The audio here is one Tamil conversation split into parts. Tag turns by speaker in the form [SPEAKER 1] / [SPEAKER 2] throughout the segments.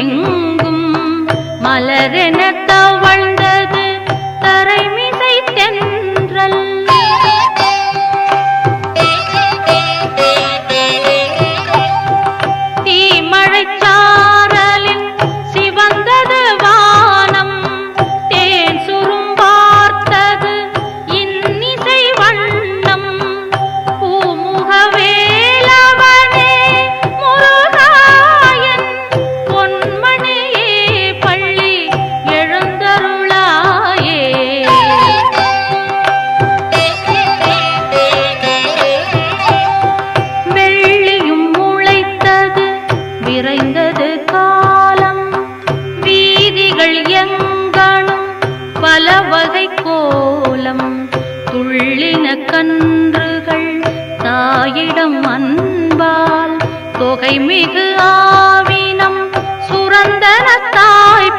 [SPEAKER 1] എങ്കും മലരനത്താ பல வகை கோலம் துள்ளின கன்றுகள் தாயிடம் அன்பால் தொகை மிகு ஆவினம் சுரந்தன தாய்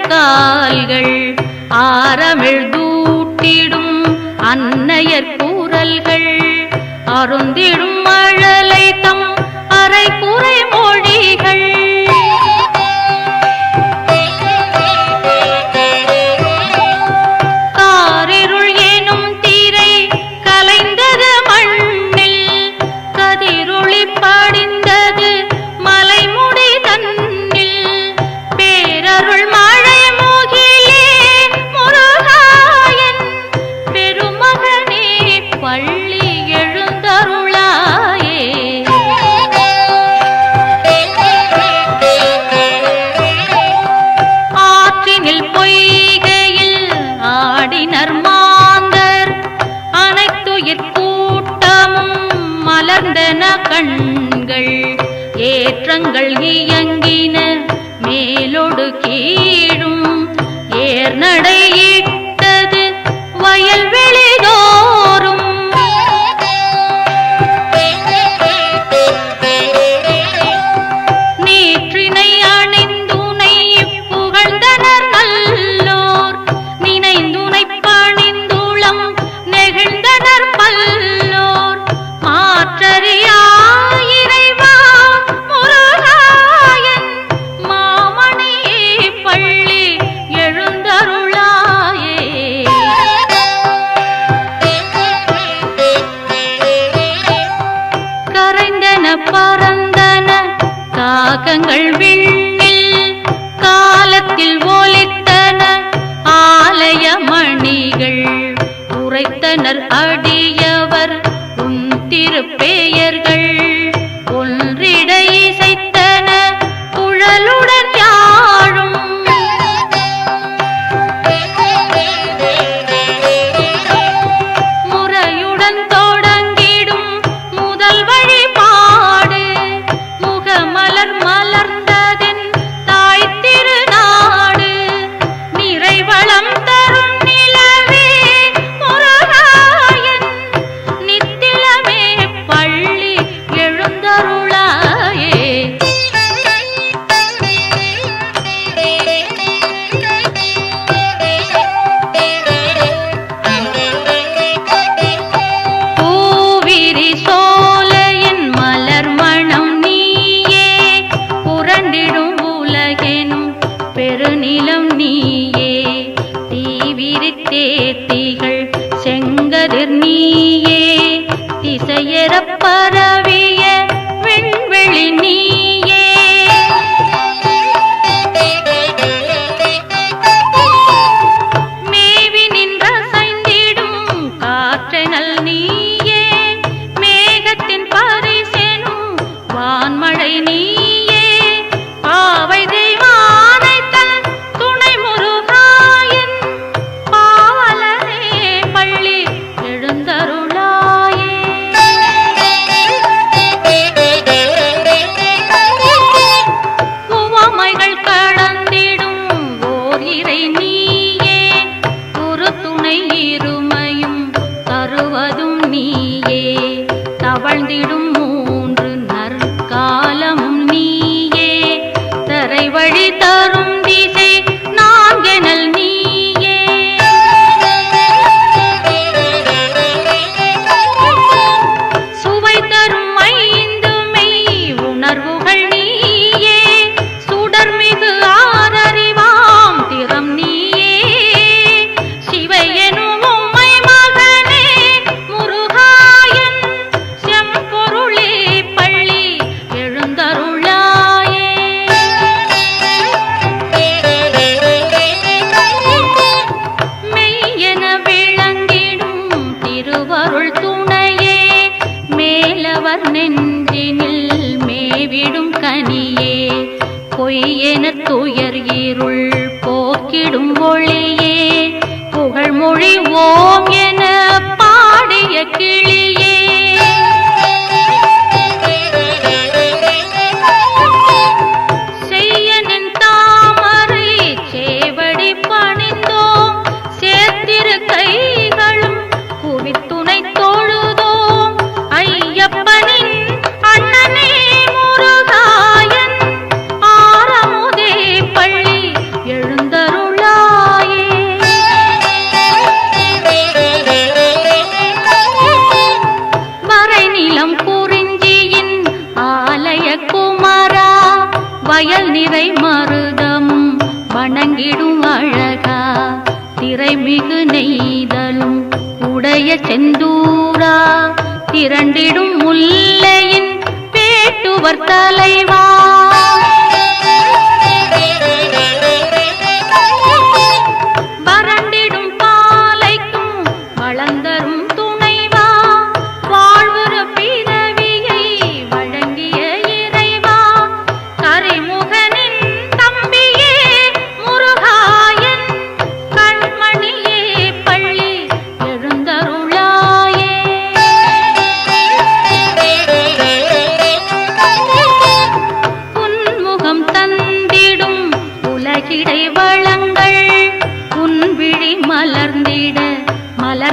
[SPEAKER 1] கால்கள் ஆரமிழ் தூட்டிடும் அன்னையர் கூறல்கள் அருந்திடும் மழலை தம் அரை குறை மொழிகள். ஏற்றங்கள் இயங்கின மேலொடு கீழும் ஏர்நடை செவிகு நெய்தலும் உடைய செந்தூரா திரண்டிடும் முல்லையின் பேட்டுவர் தலைவா.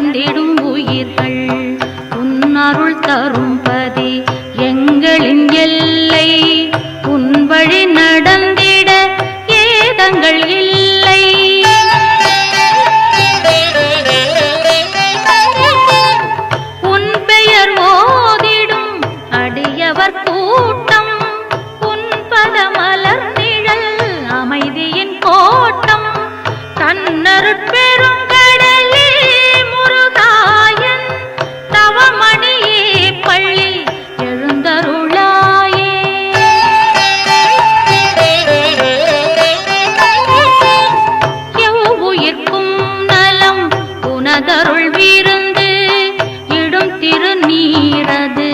[SPEAKER 1] உயர்ந்திடும் உயிர்கள் உன்னருள் தரும்பதி எங்களின் எல்லா அதருள் வீருந்து இடும் திருநீரது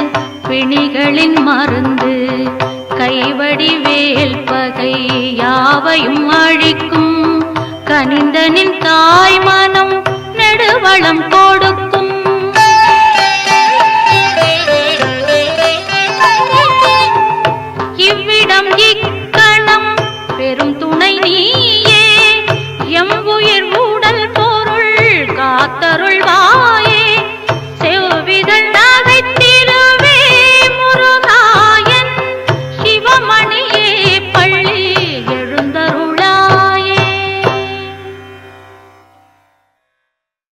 [SPEAKER 1] பிணிகளின் மருந்து. கைவடி வேல் பகை யாவையும் அழிக்கும். கனிந்தனின் தாய் மனம் நெடுவளம் கொடுக்கும். இவ்விடம் இக்கணம் பெரும் துணை நீயே. எம்புயிர் காத்தருள்வாய்.